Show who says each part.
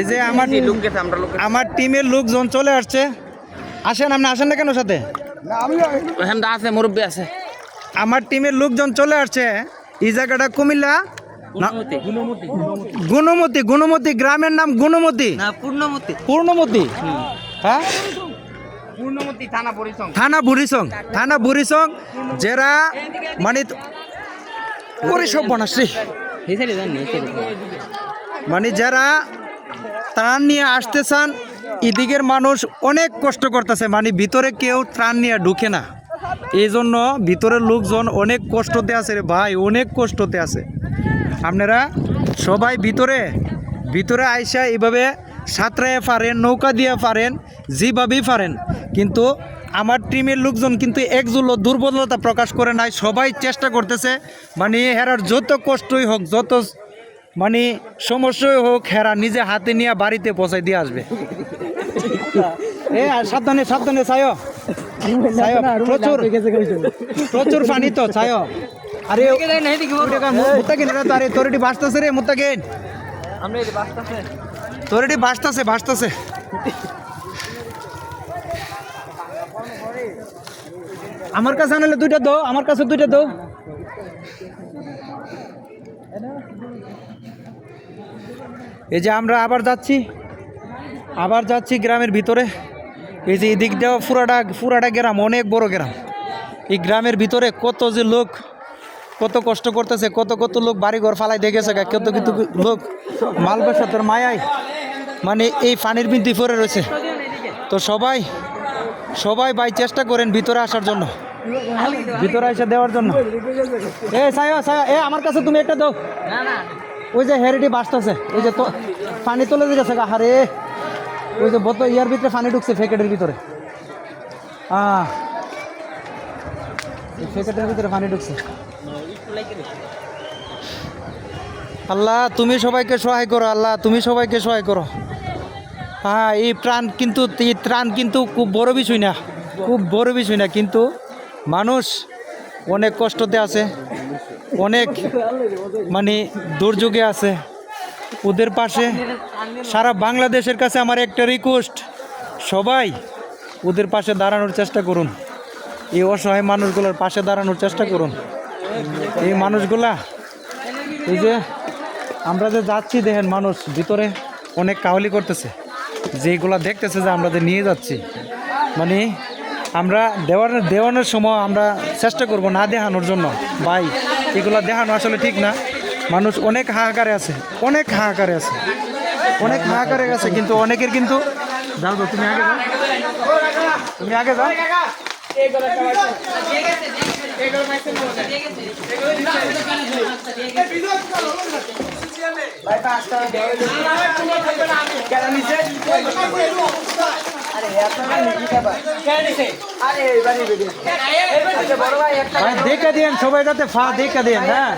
Speaker 1: এই যে আমার
Speaker 2: আমার
Speaker 1: টিমের লোকজন চলে আসছে। আসেন আপনি আসেন না কেন সাথে?
Speaker 2: ওখানে আছে মুরব্বী আছে।
Speaker 1: আমার টিমের লোকজন চলে আসছে। এই জায়গাটা কুমিল্লা? গুণমতি। গুণমতি গ্রামের নাম গুণমতি।
Speaker 2: না পূর্ণমতি।
Speaker 1: পূর্ণমতি? হ্যাঁ?
Speaker 2: থানা
Speaker 1: বুড়িসং থানা বুড়িসং জেরা মানে পরিসব বনাশ্রী মানে যারা ত্রাণ নিয়ে আসতে চান, এদিকের মানুষ অনেক কষ্ট করতেছে মানে ভিতরে কেউ ত্রাণ নিয়ে ঢুকে না। এই জন্য ভিতরের লোকজন অনেক কষ্টতে আছে রে ভাই, অনেক কষ্টতে আছে। আপনারা সবাই ভিতরে ভিতরে আইসা এভাবে সাঁতরাইয়ে পারেন, নৌকা দিয়ে পারেন, যেভাবেই পারেন। কিন্তু আমার টিমের লোকজন কিন্তু একজুলো দুর্বলতা প্রকাশ করে নাই, সবাই চেষ্টা করতেছে মানে হেরার যত কষ্টই হোক, যত মানে সমস্যাই হোক হেরা নিজে হাতে নিয়ে বাড়িতে পৌঁছাই দিয়ে আসবে। এ আর সাবধানে সাবধানে ছায়। ছায় প্রচুর প্রচুর পানি তো ছায়। আরে মুত্তাকিন এরা তো আরে বাঁচতেছে রে মুত্তাকিন।
Speaker 2: এই বাসটাছে
Speaker 1: বাঁচতেছে। বাঁচতেছে আমার কাছে আনলে দুইটা দো আমার কাছে দুইটা দো এই যে আমরা আবার যাচ্ছি। আবার যাচ্ছি গ্রামের ভিতরে। এই যে এদিক দেওয়া পুরাটা পুরাটা গ্রাম, অনেক বড় গ্রাম। এই গ্রামের ভিতরে কত যে লোক, কত কষ্ট করতেছে, কত কত লোক বাড়িঘর ফালাই দেখেছে কত কত লোক মাল তোর মায়াই। মানে এই পানির বিন্দি পরে রয়েছে। তো সবাই সবাই ভাই চেষ্টা করেন ভিতরে আসার জন্য। ভিতরে এসে দেওয়ার জন্য। এ সায়া সায়া এ আমার কাছে তুমি একটা দাও।
Speaker 2: না না।
Speaker 1: ওই যে হেরিটি বাসতেছে ওই যে পানি তুলে দিয়েছে হারে। ওই যে বোতল ইয়ার ভিতরে পানি ঢুকছে প্যাকেটের ভিতরে। হ্যাঁ এই প্যাকেটের ভিতরে পানি ঢুকছে। আল্লাহ তুমি সবাইকে সহায় করো আল্লাহ তুমি সবাইকে সহায় করো। হ্যাঁ এই প্রাণ কিন্তু এই ত্রাণ কিন্তু খুব বড় বিষয় না খুব বড় বিষয় না কিন্তু মানুষ অনেক কষ্টতে আছে, অনেক মানে দুর্যোগে আছে। ওদের পাশে সারা বাংলাদেশের কাছে আমার একটা রিকোয়েস্ট সবাই ওদের পাশে দাঁড়ানোর চেষ্টা করুন। এই অসহায় মানুষগুলোর পাশে দাঁড়ানোর চেষ্টা করুন। এই মানুষগুলা, এই যে আমরা যে যাচ্ছি, দেখেন মানুষ ভিতরে অনেক কাহলি করতেছে। যেগুলা দেখতেছে যে আমরা যে নিয়ে যাচ্ছি মানে আমরা দেওয়ার দেওয়ানোর সময় আমরা চেষ্টা করব না দেখানোর জন্য। ভাই এগুলো দেখানো আসলে ঠিক না। মানুষ অনেক হাহাকারে আছে অনেক হাহাকারে আছে। অনেক হাহাকারে আছে কিন্তু অনেকের কিন্তু যাও তুমি আগে যাও। তুমি আগে যাও। ভাই দেখে দিয়েন সবাই যাতে ফা দেখে দিয়েন হ্যাঁ।